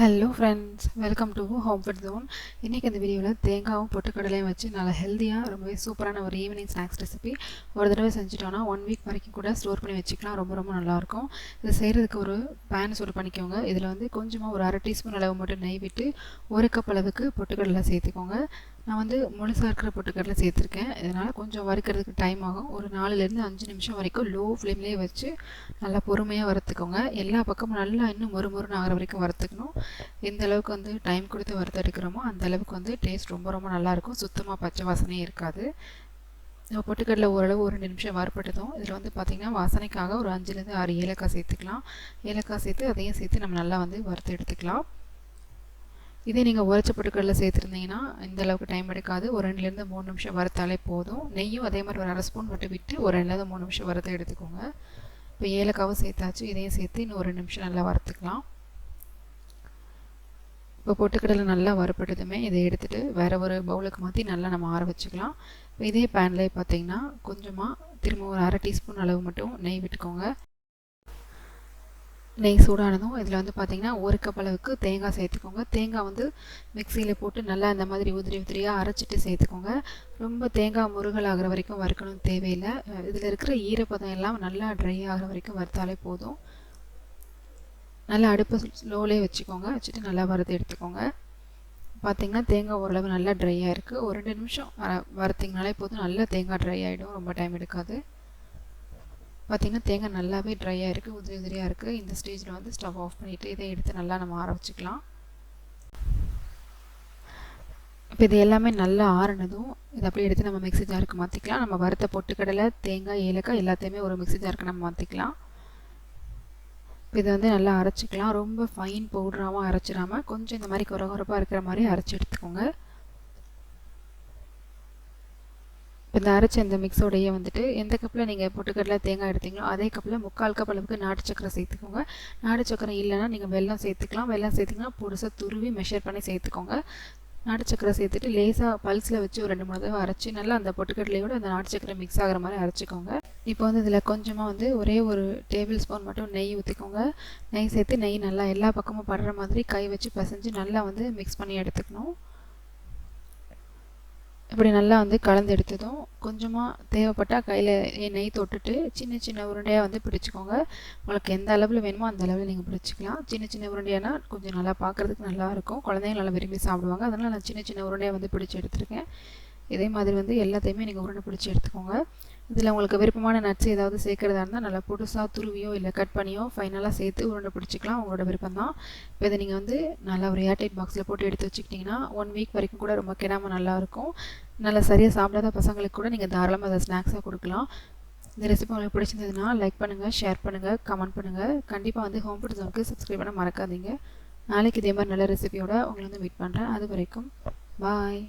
Hello friends welcome to home food zone இன்றைக்கி இந்த வீடியோவில் தேங்காவும் பொட்டுக்கடலையும் வச்சு நல்லா ஹெல்த்தியாக ரொம்பவே சூப்பரான ஒரு ஈவினிங் ஸ்நாக்ஸ் ரெசிபி ஒரு தடவை செஞ்சுட்டோன்னா ஒன் வீக் வரைக்கும் கூட ஸ்டோர் பண்ணி வச்சுக்கலாம். ரொம்ப ரொம்ப நல்லாயிருக்கும் இது செய்கிறதுக்கு ஒரு பேன் சூடு பண்ணிக்கோங்க. இதில் வந்து கொஞ்சமாக ஒரு அரை டீஸ்பூன் அளவு மட்டும் நெய் விட்டு ஒரு கப் அளவுக்கு பொட்டுக்கடலை சேர்த்துக்கோங்க. நான் வந்து முழுசாக இருக்கிற பொட்டுக்கடலை சேர்த்துருக்கேன். இதனால் கொஞ்சம் வறுக்கிறதுக்கு டைம் ஆகும். ஒரு நாலுலேருந்து அஞ்சு நிமிஷம் வரைக்கும் லோ ஃப்ளேம்லேயே வச்சு நல்லா பொறுமையாக வறுத்துக்கோங்க. எல்லா பக்கமும் நல்லா இன்னும் மொறு மொறுன்னு ஆகிற வரைக்கும் வறுத்துக்கணும். எந்த அளவுக்கு வந்து டைம் கொடுத்து வறுத்தெடுக்கிறோமோ அந்த அளவுக்கு வந்து டேஸ்ட் ரொம்ப ரொம்ப நல்லாயிருக்கும் சுத்தமாக பச்சை வாசனையே இருக்காது. பொட்டுக்கடலை ஓரளவு ஒரு நிமிஷம் வறுப்பட்டதும் இதில் வந்து பார்த்திங்கன்னா வாசனைக்காக ஒரு அஞ்சுலேருந்து ஆறு ஏலக்காய் சேர்த்துக்கலாம். ஏலக்காய் சேர்த்து அதையும் சேர்த்து நம்ம நல்லா வந்து வறுத்து எடுத்துக்கலாம். இதே நீங்கள் உரைச்ச பொருட்களில் சேர்த்துருந்தீங்கன்னா இந்த அளவுக்கு டைம் எடுக்காது. ஒரு ரெண்டுலேருந்து மூணு நிமிஷம் வறுத்தாலே போதும். நெய்யும் அதே மாதிரி ஒரு அரை ஸ்பூன் மட்டும் விட்டு ஒரு ரெண்டுலேருந்து மூணு நிமிஷம் வறுத்து எடுத்துக்கோங்க. இப்போ ஏலக்காவும் சேர்த்தாச்சு. இதையும் சேர்த்து இன்னும் ஒரு நிமிஷம் நல்லா வறுத்துக்கலாம். இப்போ பொட்டுக்கடலை நல்லா வறுப்பட்டதுமே இதை எடுத்துகிட்டு வேறு ஒரு பவுலுக்கு மாற்றி நல்லா நம்ம ஆற வச்சுக்கலாம். இப்போ இதே பேன்லேயே பார்த்தீங்கன்னா கொஞ்சமாக திரும்ப ஒரு அரை டீஸ்பூன் அளவு மட்டும் நெய் விட்டுக்கோங்க. நெய் சூடானதும் இதில் வந்து பார்த்திங்கன்னா ஒரு கப் அளவுக்கு தேங்காய் சேர்த்துக்கோங்க. தேங்காய் வந்து மிக்சியில் போட்டு நல்லா இந்த மாதிரி உதிரி உதிரியாக அரைச்சிட்டு சேர்த்துக்கோங்க. ரொம்ப தேங்காய் முருகல் ஆகிற வரைக்கும் வறுக்கணும் தேவையில்லை. இதில் இருக்கிற ஈரப்பதம் எல்லாம் நல்லா ட்ரை ஆகிற வரைக்கும் வறுத்தாலே போதும். நல்லா அடுப்பு ஸ்லோலே வச்சுக்கோங்க. வச்சுட்டு நல்லா வறுத்து எடுத்துக்கோங்க. பார்த்திங்கன்னா தேங்காய் ஓரளவு நல்லா ட்ரையாக இருக்குது ஒரு ரெண்டு நிமிஷம் வறுத்திங்கனாலே போதும். நல்லா தேங்காய் ட்ரை ஆகிடும் ரொம்ப டைம் எடுக்காது. பார்த்திங்கன்னா தேங்காய் நல்லாவே ட்ரையாக இருக்குது உதிரி உதிரியாக இருக்குது இந்த ஸ்டேஜில் வந்து ஸ்டவ் ஆஃப் பண்ணிவிட்டு இதை எடுத்து நல்லா நம்ம ஆற வச்சுக்கலாம் இப்போ இது எல்லாமே நல்லா ஆறினதும் இதை அப்படியே எடுத்து நம்ம மிக்சி ஜாருக்கு மாற்றிக்கலாம் நம்ம வறுத்த பொட்டுக்கடலை தேங்காய் ஏலக்காய் எல்லாத்தையுமே ஒரு மிக்சி ஜாருக்கு நம்ம மாற்றிக்கலாம் இப்போ இதை வந்து நல்லா அரைச்சிக்கலாம். ரொம்ப ஃபைன் பவுடராகவும் அரைச்சிடாமல் கொஞ்சம் இந்த மாதிரி குறகுறப்பாக இருக்கிற மாதிரி அரைச்சி எடுத்துக்கோங்க. இப்போ இந்த அரைச்ச இந்த மிக்ஸோடையே வந்துட்டு எந்த கப்பில் நீங்கள் பொட்டுக்கடலை தேங்காய் எடுத்தீங்களோ அதே கப்பில் முக்கால் கப் அளவுக்கு நாட்டு சக்கரை சேர்த்துக்கோங்க. நாட்டு சக்கரை இல்லைன்னா நீங்கள் வெள்ளம் சேர்த்துக்கலாம். வெள்ளம் சேர்த்திங்கன்னா பொடிசாக துருவி மெஷர் பண்ணி சேர்த்துக்கோங்க. நாட்டு சக்கரை சேர்த்துட்டு லேசாக பல்ஸில் வச்சு ஒரு ரெண்டு மூணு தடவை அரைச்சி நல்லா அந்த பொட்டுக்கடலையோட அந்த நாட்டு சக்கரை மிக்ஸ் ஆகிற மாதிரி அரைச்சிக்கோங்க. இப்போ வந்து இதில் கொஞ்சமாக வந்து ஒரே ஒரு டேபிள் ஸ்பூன் மட்டும் நெய் ஊற்றிக்கோங்க நெய் சேர்த்து நெய் நல்லா எல்லா பக்கமும் படுற மாதிரி கை வச்சு பசைஞ்சு நல்லா வந்து மிக்ஸ் பண்ணி எடுத்துக்கணும். இப்படி நல்லா வந்து கலந்து எடுத்ததும் கொஞ்சமாக தேவைப்பட்டால் கையில் நெய் தொட்டுட்டு சின்ன சின்ன உருண்டையாக வந்து பிடிச்சிக்கோங்க. உங்களுக்கு எந்த அளவில் வேணுமோ அந்த அளவில் நீங்கள் பிடிச்சிக்கலாம். சின்ன சின்ன உருண்டையானா கொஞ்சம் நல்லா பார்க்குறதுக்கு நல்லாயிருக்கும் குழந்தைங்க நல்லா விரும்பி சாப்பிடுவாங்க. அதனால் நான் சின்ன சின்ன உருண்டையாக வந்து பிடிச்சி எடுத்துருக்கேன். இதே மாதிரி வந்து எல்லாத்தையுமே நீங்கள் உருண்டை பிடிச்சி எடுத்துக்கோங்க. இதில் உங்களுக்கு விருப்பமான நட்ஸ் ஏதாவது சேர்க்குறதா இருந்தால் நல்லா புதுசாக துருவியோ இல்லை கட் பண்ணியோ ஃபைனலாக சேர்த்து உருண்டை பிடிச்சிக்கலாம். உங்களோட விருப்பம் தான் இப்போ இதை நீங்கள் வந்து நல்லா ஒரு ஏர்டைட் பாக்ஸில் போட்டு எடுத்து வச்சுக்கிட்டிங்கன்னா ஒன் வீக் வரைக்கும் கூட ரொம்ப கிடாமல் நல்லாயிருக்கும் நல்லா சரியாக சாப்பிடாத பசங்களுக்கு கூட நீங்கள் தாராளமாக அதை ஸ்நாக்ஸாக கொடுக்கலாம். இந்த ரெசிபி உங்களுக்கு பிடிச்சிருந்ததுன்னா லைக் பண்ணுங்கள் ஷேர் பண்ணுங்கள் கமெண்ட் பண்ணுங்கள் கண்டிப்பாக வந்து ஹோம் ஃபுட் ஜோனுக்கு சப்ஸ்கிரைப் பண்ண மறக்காதீங்க. நாளைக்கு இதே மாதிரி நல்ல ரெசிபியோட உங்களை வந்து மீட் பண்ணுறேன் அது வரைக்கும் பாய்